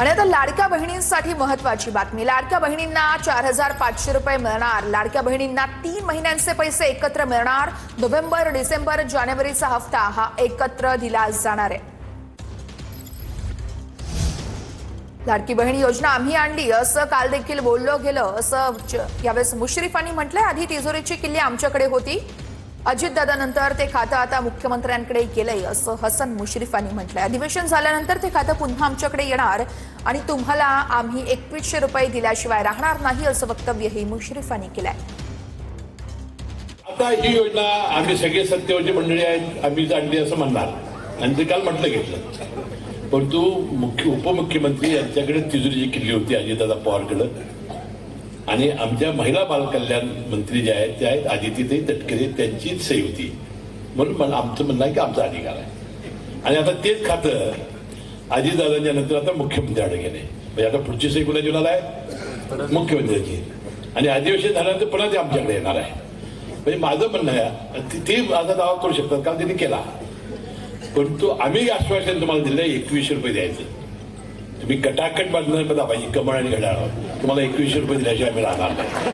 आणि आता लाडक्या बहिणींसाठी महत्वाची बातमी. लाडक्या बहिणींना चार हजार पाचशे रुपये मिळणार. लाडक्या बहिणींना तीन महिन्यांचे पैसे एकत्र मिळणार. नोव्हेंबर डिसेंबर जानेवारीचा हप्ता हा एकत्र दिला जाणार आहे. लाडकी बहीण योजना आम्ही आणली असं काल देखील बोललो गेलं. असं यावेळेस मुश्रीफांनी म्हटलंय आधी तिजोरीची किल्ली आमच्याकडे होती. अजितदादानंतर ते खातं आता मुख्यमंत्र्यांकडे गेलंय असं हसन मुश्रीफांनी म्हटलंय. अधिवेशन झाल्यानंतर ते खातं पुन्हा आमच्याकडे येणार आणि तुम्हाला आम्ही एकवीसशे रुपये दिल्याशिवाय राहणार नाही असं वक्तव्यही मुश्रीफांनी केलंय. आता ही योजना आम्ही सगळे सत्तेवरची मंडळी आहेत आम्ही जाणली असं म्हणणार. आणि ते काल म्हटलं घेतलं परंतु मुख्य उपमुख्यमंत्री यांच्याकडे तिजोरीची किल्ली होती अजितदादा पवारकडं. आणि आमच्या महिला बालकल्याण मंत्री ज्या आहेत त्या आहेत आदितीताई तटकरे त्यांचीच सही होती. म्हणून मला आमचं म्हणणं आहे की आमचा अधिकार आहे. आणि आता तेच खातं अजितदादांच्या नंतर आता मुख्यमंत्र्याकडे गेले. म्हणजे आता पुढची सही कुणाची होणार आहे? मुख्यमंत्र्याची. आणि अधिवेशन झाल्यानंतर पुन्हा ते आमच्याकडे येणार आहे. म्हणजे माझं म्हणणं आहे ते- ते माझा दावा करू शकतात कारण त्यांनी केला. परंतु आम्ही आश्वासन तुम्हाला दिलं एकवीसशे रुपये द्यायचं. तुम्ही कटाकट बांधणार पाहिजे कमळ आणि घड्याळ तुम्हाला एकवीसशे रुपये दिल्याशिवाय आम्ही राहणार नाही.